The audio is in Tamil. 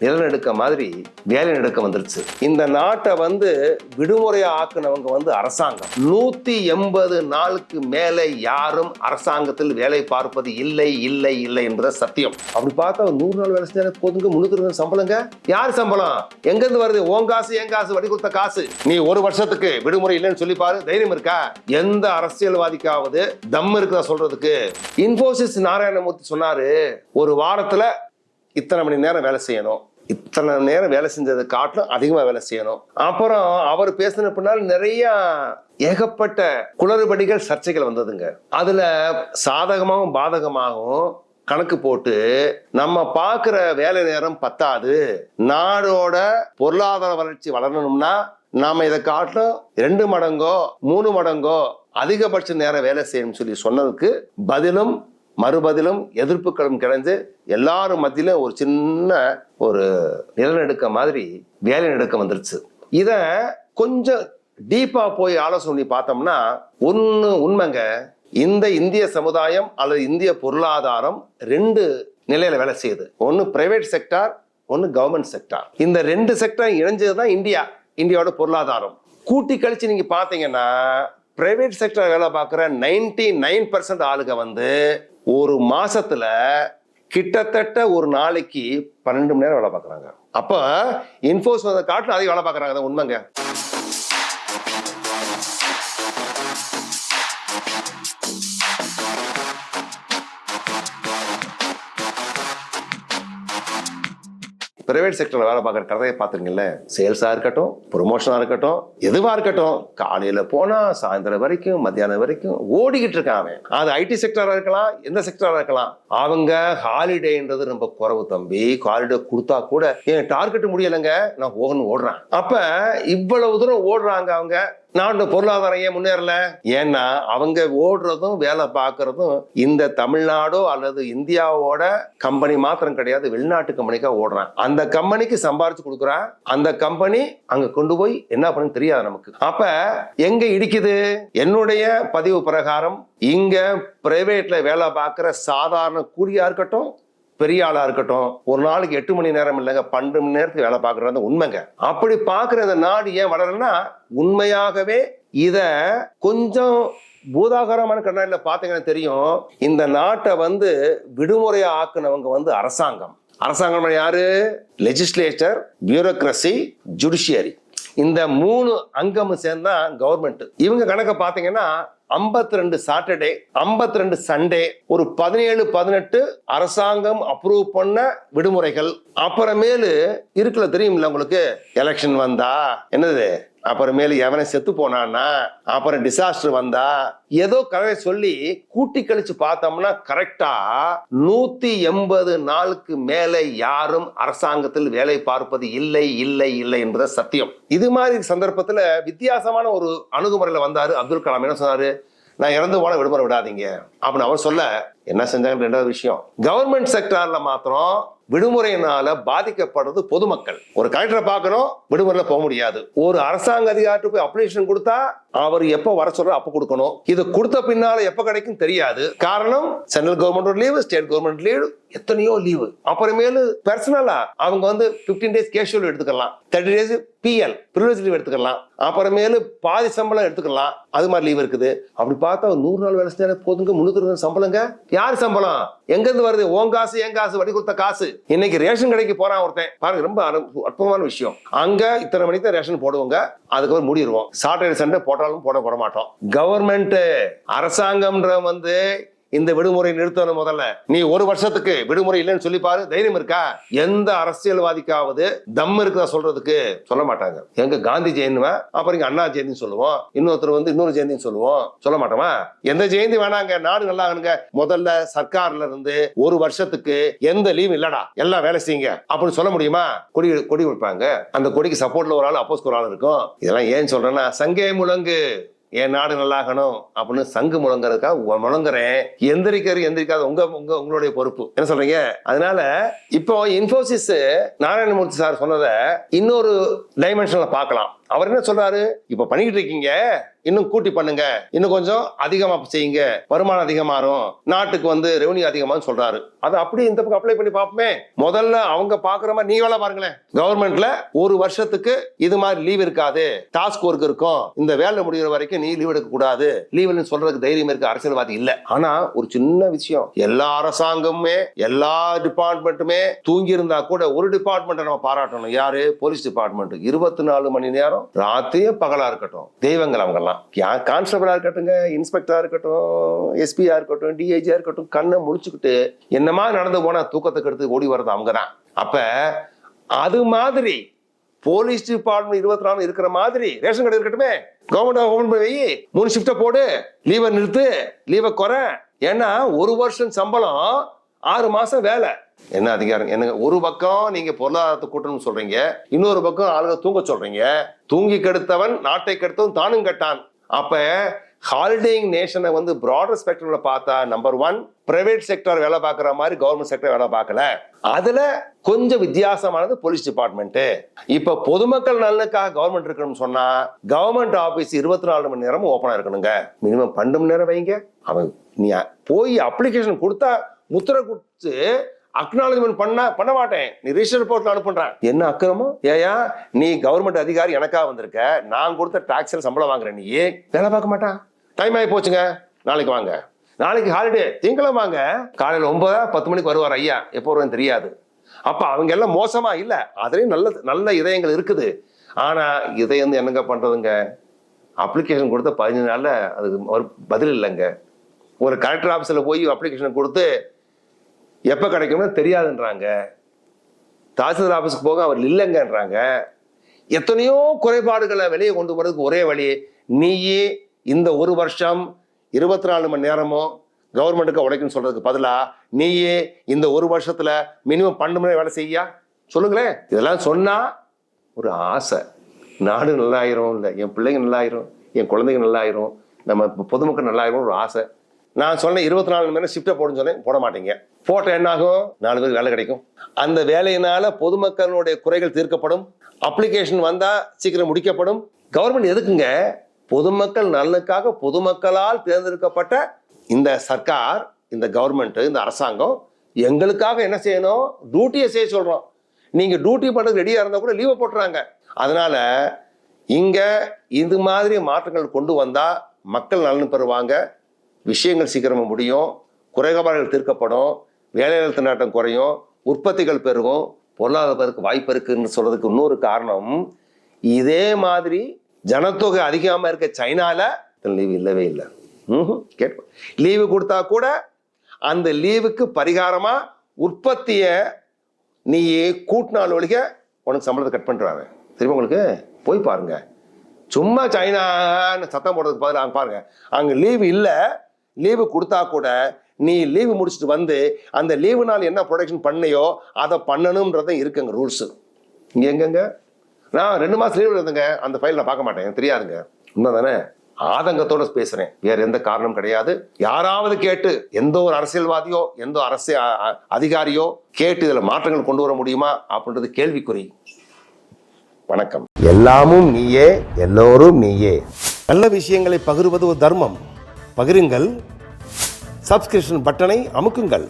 நிலநடுக்க மாதிரி வேலை நடுக்க வந்துருச்சு. இந்த நாட்டை வந்து விடுமுறையா ஆக்குனவங்க வந்து அரசாங்கம். நூத்தி எண்பது நாளுக்கு மேலே யாரும் அரசாங்கத்தில் வேலை பார்ப்பது இல்லை இல்லை இல்லை என்பது சத்தியம். அப்படி பார்த்தா நூறு நாள் வேலை செஞ்சா போதுங்க முன்னூத்தி சம்பளங்க? யார் சம்பளம்? எங்க இருந்து வருது? உன் காசு என் காசு வடி கொடுத்த காசு. நீ ஒரு வருஷத்துக்கு விடுமுறை இல்லைன்னு சொல்லி பாரு தைரியம் இருக்கா? எந்த அரசியல்வாதிக்காவது தம் இருக்குதா சொல்றதுக்கு? இன்போசிஸ் நாராயணமூர்த்தி சொன்னாரு ஒரு வாரத்துல இத்தனை மணி நேரம் வேலை செய்யணும். இத்தனை நேரம் வேலை செஞ்சதை காட்டிலும் அதிகமாக வேலை செய்யணும். அப்புறம் அவர் பேசின பின்னால் நிறைய ஏகப்பட்ட குளறுபடிகள் சர்ச்சைகள் வந்ததுங்க. அதுல சாதகமாகவும் பாதகமாகவும் கணக்கு போட்டு நம்ம பார்க்குற வேலை நேரம் பத்தாது. நாடோட பொருளாதார வளர்ச்சி வளரணும்னா நாம இதை காட்டிலும் ரெண்டு மடங்கோ மூணு மடங்கோ அதிகபட்ச நேரம் வேலை செய்யணும்னு சொல்லி சொன்னதுக்கு பதிலும் மறுபதிலும் எதிர்ப்புகளும் கிடைந்து எல்லாரும் மத்தியிலும் ஒரு சின்ன ஒரு நிலநடுக்க மாதிரி வேலை நடுக்கம் வந்துருச்சு. இத கொஞ்சம் டீப்பா போய் ஆலோசனை பண்ணி பார்த்தோம்னா ஒன்று உண்மைங்க. இந்த இந்திய சமுதாயம் அல்லது இந்திய பொருளாதாரம் ரெண்டு நிலையில வேலை செய்யுது. ஒன்று பிரைவேட் செக்டார் ஒன்று கவர்மெண்ட் செக்டார் இந்த ரெண்டு செக்டார் இணைஞ்சது தான் இந்தியா இந்தியாவோட பொருளாதாரம். கூட்டி கழிச்சு நீங்க பார்த்தீங்கன்னா பிரைவேட் செக்டர் வேலை பார்க்குற நைன்டி நைன் பர்சன்ட் ஆளுங்க வந்து ஒரு மாசத்துல கிட்டத்தட்ட ஒரு நாளைக்கு பன்னெண்டு மணி நேரம் வேலை பார்க்குறாங்க. அப்போ இன்ஃபோஸ் காட்டில் அதிக வேலை பார்க்குறாங்க தான் உண்மைங்க. பிரைவேட் செக்டர்ல வேலை பார்க்குற கதையை பார்த்துருங்கல்ல சேல்ஸாக இருக்கட்டும் ப்ரொமோஷனாக இருக்கட்டும் எதுவாக இருக்கட்டும் காலையில் போனால் சாயந்தரம் வரைக்கும் மத்தியானம் வரைக்கும் ஓடிக்கிட்டு இருக்கான் அவன். அது ஐடி செக்டராக இருக்கலாம் எந்த செக்டராக இருக்கலாம். அவங்க ஹாலிடேன்றது ரொம்ப குறவு தம்பி. ஹாலிடே கொடுத்தா கூட என் டார்கெட் முடியலைங்க நான் போகணும் ஓடுறேன். அப்போ இவ்வளவு தூரம் ஓடுறாங்க அவங்க நாட்டு பொருளாதாரம் ஏன் முன்னேறல. ஏன்னா அவங்க ஓடுறதும் வேலை பார்க்கறதும் இந்த தமிழ்நாடோ அல்லது இந்தியாவோட கம்பெனி மாத்திரம் கிடையாது வெளிநாட்டு கம்பெனிக்காக ஓடுறான். அந்த கம்பெனிக்கு சம்பாரிச்சு கொடுக்குறான். அந்த கம்பெனி அங்க கொண்டு போய் என்ன பண்ணு தெரியாது நமக்கு. அப்ப எங்க இடிக்குது? என்னுடைய பதிவு பிரகாரம் இங்க பிரைவேட்ல வேலை பார்க்குற சாதாரண கூலியா இருக்கட்டும் பெரிய ஆளா இருக்கட்டும் ஒரு நாளைக்கு எட்டு மணி நேரம் இல்லைங்க பன்னெண்டு மணி நேரத்துக்கு வேலை பார்க்கறது உண்மைங்க. அப்படி பார்க்குற இந்த நாடு ஏன் வளரலன்னா உண்மையாகவே இத கொஞ்சம் பூதாகரமான கண்ணாடியில் பார்த்தீங்கன்னா தெரியும். இந்த நாட்டை வந்து விடுமுறையா ஆக்குனவங்க வந்து அரசாங்கம். அரசாங்கம் யாரு? லெஜிஸ்லேச்சர் பியூரோக்ரஸி ஜுடிஷியரி இந்த மூணு அங்கமும் சேர்ந்தா கவர்மெண்ட் இவங்க கணக்கை பார்த்தீங்கன்னா 52 ரெண்டு சாட்டர்டே 52 ரெண்டு சண்டே ஒரு பதினேழு பதினெட்டு அரசாங்கம் அப்ரூவ் பண்ண விடுமுறைகள். அப்புறமேலு இருக்குல்ல தெரியுமில்ல உங்களுக்கு? எலெக்ஷன் வந்தா. என்னது? அப்புறமேலு எவனை செத்து போனான்னா அப்புறம் டிசாஸ்டர் வந்தா ஏதோ கதையை சொல்லி கூட்டி கழிச்சு பார்த்தோம்னா கரெக்டா நூத்தி எண்பது நாளுக்கு மேலே யாரும் அரசாங்கத்தில் வேலை பார்ப்பது இல்லை இல்லை இல்லை என்பது சத்தியம். இது மாதிரி சந்தர்ப்பத்துல வித்தியாசமான ஒரு அணுகுமுறையில வந்தாரு அப்துல் கலாம். என்ன சொன்னாரு? நான் இறந்து போன விடுமுறை விடாதீங்க. அப்படின்னு அவர் சொல்ல என்ன செஞ்சாங்க? ரெண்டாவது விஷயம். கவர்மெண்ட் செக்டார்ல மாத்திரம் விடுமுறையினால பாதிக்கப்படுறது பொதுமக்கள். ஒரு கலெக்டரை பார்க்கணும் விடுமுறையில் போக முடியாது. ஒரு அரசாங்க அதிகாரத்துக்கு போய் அப்ளிகேஷன் கொடுத்தா அவர் எப்போ வர சொல்ற அப்ப கொடுக்கணும். இது கொடுத்த பின்னால எப்ப கிடைக்கும் தெரியாது. காரணம் central government leave state government leave எத்தனையோ லீவு அப்புறமேலு பர்சனலா அவங்க வந்து 15 டேஸ் கேஷுவல் எடுத்துக்கலாம். Thirty days PL privilege leave எடுத்துக்கலாம். அப்புறமேலு பாதி சம்பளம் எடுத்துக்கலாம். அது மாதிரி லீவ் இருக்குது. அப்படி பார்த்தா நூறு நாள் வேலை செஞ்சாலே போதுங்க முன்னூத்தி சம்பளங்க. யார் சம்பளம்? எங்க இருந்து வருது? ஓன் காசு என் காசு வடி கொடுத்த காசு. இன்னைக்கு ரேஷன் கடைக்கு போறான் ஒருத்தன். பாருங்க ரொம்ப அற்புதமான விஷயம். அங்க இத்தனை மணிக்கு தான் ரேஷன் போடுவாங்க. அதுக்கப்புறம் முடிடுவோம் சாட்டர்டே சண்டே போட்டாலும் போட போட மாட்டோம் கவர்மெண்ட் அரசாங்கம்ன்ற வந்து இந்த விடுமுறை நிறுத்தணும் முதல்ல. நீ ஒரு வருஷத்துக்கு விடுமுறை இல்லைன்னு சொல்லி பாரு. தைரியம் இருக்கா? எந்த அரசியல்வாதிக்காவது தம் இருக்குதா சொல்றதுக்கு சொல்ல மாட்டாங்க. எங்க காந்தி ஜெயந்திவன் அப்புறம் இங்க அண்ணா ஜெயந்தின்னு சொல்லுவோம். இன்னொருத்தர் வந்து இன்னொரு ஜெயந்தின்னு சொல்லுவோம். சொல்ல மாட்டோமா? எந்த ஜெயந்தி வேணாங்க. நாடு நல்லா ஆகணுங்க முதல்ல சர்க்கார்ல இருந்து ஒரு வருஷத்துக்கு எந்த லீவ் இல்லடா. எல்லாம் வேலை செய்யுங்க. அப்படின்னு சொல்ல முடியுமா? கொடி கொடி கொடுப்பாங்க அந்த கொடிக்கு சப்போர்ட்ல ஒரு ஆள் அப்போஸ்க்கு ஒரு ஆள் இருக்கும். இதெல்லாம் ஏன் சொல்றேன்னா சங்கே முழங்கு. என் நாடு நல்லாகணும் அப்படின்னு சங்கு முழங்குறதுக்காக முழங்குறேன். எந்திரிக்கிறது எந்திரிக்காத உங்க உங்க உங்களுடைய பொறுப்பு. என்ன சொல்றீங்க? அதனால இப்போ இன்ஃபோசிஸ் நாராயணமூர்த்தி சார் சொன்னதை இன்னொரு டைமென்ஷன்ல பார்க்கலாம். அவர் என்ன சொல்றாரு? இப்ப பண்ணிக்கிட்டு இருக்கீங்க. இன்னும் கூட்டி பண்ணுங்க. இன்னும் கொஞ்சம் அதிகமா செய்யுங்க. வருமானம் அதிகமாறும் நாட்டுக்கு வந்து ரெவன்யூ அதிகமாகும் சொல்றாரு. அதை அப்படியே இந்த பக்கம் அப்ளை பண்ணி பார்ப்போமே. முதல்ல அவங்க பாக்குற மாதிரி நீ வேலை பாருங்களேன். கவர்மெண்ட்ல ஒரு வருஷத்துக்கு இது மாதிரி லீவ் இருக்காது. டாஸ்க் ஒர்க் இருக்கும். இந்த வேலை முடிகிற வரைக்கும் நீ லீவ் எடுக்க கூடாது. லீவ்னு சொல்றதுக்கு தைரியம் இருக்கு. அரசியல்வாதி இல்ல. ஆனா ஒரு சின்ன விஷயம். எல்லா அரசாங்கமுமே எல்லா டிபார்ட்மெண்ட்டுமே தூங்கி இருந்தா கூட ஒரு டிபார்ட்மெண்ட்டை நம்ம பாராட்டணும். யாரு? போலீஸ் டிபார்ட்மெண்ட் இருபத்தி நாலு மணி நேரம் ராத்திரியும் பகலா இருக்கட்டும் தெய்வங்கள் அவங்கெல்லாம். கான்ஸ்டபிளா இருக்கட்டுங்க இன்ஸ்பெக்டரா இருக்கட்டும் எஸ்பியா இருக்கட்டும் டிஐஜியா இருக்கட்டும் கண்ணை முடிச்சுக்கிட்டு என்னமா நடந்து போனா தூக்கத்துக்கு எடுத்து ஓடி வர்றது அவங்க தான் அப்ப அது மாதிரி போலீஸ் டிபார்ட்மெண்ட் இருபத்தி நாலு இருக்கிற மாதிரி ரேஷன் கடை இருக்கட்டுமே. கவர்மெண்ட் ஓபன் பண்ணி வை மூணு ஷிஃப்ட போடு லீவை நிறுத்து லீவை குறை. ஏன்னா ஒரு வருஷம் சம்பளம் ஆறு மாசம் வேலை. என்ன அதிகாரம்? என்னங்க ஒரு பக்கம் நீங்க பொருளாதாரத்தை கூட்டணும்னு சொல்றீங்க இன்னொரு பக்கம் ஆளுங்க தூங்க சொல்றீங்க. தூங்கி கெடுத்தவன் நாட்டை கெடுத்தவன் தானும் கெட்டான். அப்ப ஹாலிடேயிங் நேஷனை வந்து ப்ராடர் ஸ்பெக்ட்ரம்ல பார்த்தா நம்பர் ஒன் பிரைவேட் செக்டர் வேலை பார்க்குற மாதிரி கவர்மெண்ட் செக்டர் வேலை பார்க்கல. அதுல கொஞ்சம் வித்தியாசமானது போலீஸ் டிபார்ட்மெண்ட் இப்ப பொதுமக்கள் நலனுக்காக கவர்மெண்ட் இருக்கணும்னு சொன்னா கவர்மெண்ட் ஆபீஸ் இருபத்தி நாலு மணி நேரமும் ஓப்பனா இருக்கணுங்க. மினிமம் பன்னெண்டு மணி நேரம் வைங்க. அவன் நீ போய் அப்ளிகேஷன் கொடுத்தா முத்திரை கொடுத்து அக்னாலஜ்மெண்ட் பண்ண பண்ண மாட்டேன். நீ ரிஜிஸ்டர் ரிப்போர்ட்ல அனுப்புறேன் என்ன அக்கிரமம்? ஏயா நீ கவர்மெண்ட் அதிகாரி எனக்கா வந்திருக்க. நான் கொடுத்த டாக்ஸில் சம்பளம் வாங்குறேன் நீ ஏன் வேலை பார்க்க மாட்டான் டைம் ஆகி போச்சுங்க. நாளைக்கு வாங்க. நாளைக்கு ஹாலிடே திங்களும் வாங்க. காலையில் ஒன்பதா பத்து மணிக்கு வருவார் ஐயா. எப்போ வருவான்னு தெரியாது. அப்போ அவங்க எல்லாம் மோசமா இல்லை. அதுலேயும் நல்ல நல்ல இதயங்கள் இருக்குது. ஆனால் இதயம் வந்து என்னங்க பண்ணுறதுங்க அப்ளிகேஷன் கொடுத்த பதினஞ்சு நாளில் அதுக்கு ஒரு பதில் இல்லைங்க. ஒரு கலெக்டர் ஆஃபீஸில் போய் அப்ளிகேஷன் கொடுத்து எப்போ கிடைக்கும்னா தெரியாதுன்றாங்க. தாசில்தார் ஆஃபீஸுக்கு போக அவர் இல்லைங்கன்றாங்க. எத்தனையோ குறைபாடுகளை வெளியே கொண்டு போகிறதுக்கு ஒரே வழி நீயே இந்த ஒரு வருஷம் இருபத்தி நாலு மணி நேரமும் கவர்மெண்ட்டுக்கு உழைக்குன்னு சொல்கிறதுக்கு பதிலாக நீயே இந்த ஒரு வருஷத்தில் மினிமம் பன்னெண்டு மணி வேலை செய்யா? சொல்லுங்களேன். இதெல்லாம் சொன்னால் ஒரு ஆசை. நாடு நல்லாயிரும் இல்லை என் பிள்ளைங்க நல்லாயிரும் என் குழந்தைங்க நல்லாயிரும் நம்ம பொதுமக்கள் நல்லாயிரும் ஒரு ஆசை. நான் சொன்னேன் இருபத்தி நாலு மணி நேரம் ஷிஃப்ட்டை போடுன்னு சொன்னேன் போட மாட்டேங்க. போட்டால் என்ன ஆகும் நாலு பேருக்கு வேலை கிடைக்கும். அந்த வேலையினால பொதுமக்களுடைய குறைகள் தீர்க்கப்படும். அப்ளிகேஷன் வந்தால் சீக்கிரம் முடிக்கப்படும். கவர்மெண்ட் எதுக்குங்க? பொதுமக்கள் நலனுக்காக பொதுமக்களால் தேர்ந்தெடுக்கப்பட்ட இந்த சர்க்கார் இந்த கவர்மெண்ட் இந்த அரசாங்கம் எங்களுக்காக என்ன செய்யணும்? டியூட்டியை செய்ய சொல்கிறோம் நீங்கள் டியூட்டி பண்ணுறதுக்கு ரெடியாக இருந்தால் கூட லீவை போட்டுறாங்க. அதனால் இங்கே இது மாதிரி மாற்றங்கள் கொண்டு வந்தால் மக்கள் நலன் பெறுவாங்க. விஷயங்கள் சீக்கிரமாக முடியும். குறைபாடுகள் தீர்க்கப்படும். வேலைநிறுத்த நாட்டம் குறையும் உற்பத்திகள் பெருகும் பொருளாதாரத்துக்கு வாய்ப்பு இருக்குன்னு சொல்கிறதுக்கு இன்னொரு காரணம் இதே மாதிரி ஜனத்தொகை அதிகமாக இருக்க சைனாவில் லீவு இல்லவே இல்லை. கேட்போம். லீவு கொடுத்தா கூட அந்த லீவுக்கு பரிகாரமாக உற்பத்தியை நீ கூட்டினால் ஒழிக உனக்கு சம்பளத்தை கட் பண்ணுறாங்க திரும்ப உங்களுக்கு? போய் பாருங்க. சும்மா சைனான்னு சத்தம் போடுறதுக்கு பதில் அங்கே பாருங்கள் அங்கே லீவு இல்லை லீவு கொடுத்தா கூட நீ லீவு முடிச்சுட்டு வந்து அந்த லீவு நாள் என்ன ப்ரொடக்ஷன் பண்ணையோ அதை பண்ணணும்ன்றத இருக்குங்க ரூல்ஸ் இங்கே எங்கங்க? நான் ரெண்டு மாதம் லீவில் இருந்தேங்க. அந்த ஃபைல் நான் பார்க்க மாட்டேன். எனக்கு தெரியாதுங்க. உண்மை தானே ஆதங்கத்தோட பேசுறேன். வேற எந்த காரணம் கிடையாது. யாராவது கேட்டு எந்த ஒரு அரசியல்வாதியோ எந்த அரசியல் அதிகாரியோ கேட்டு இதில் மாற்றங்கள் கொண்டு வர முடியுமா? அப்படின்றது கேள்விக்குறி. வணக்கம். எல்லாமும் நீயே எல்லோரும் நீயே. நல்ல விஷயங்களை பகிர்வது ஒரு தர்மம். பகிருங்கள் சப்ஸ்கிரிப்ஷன் பட்டனை அமுக்குங்கள்.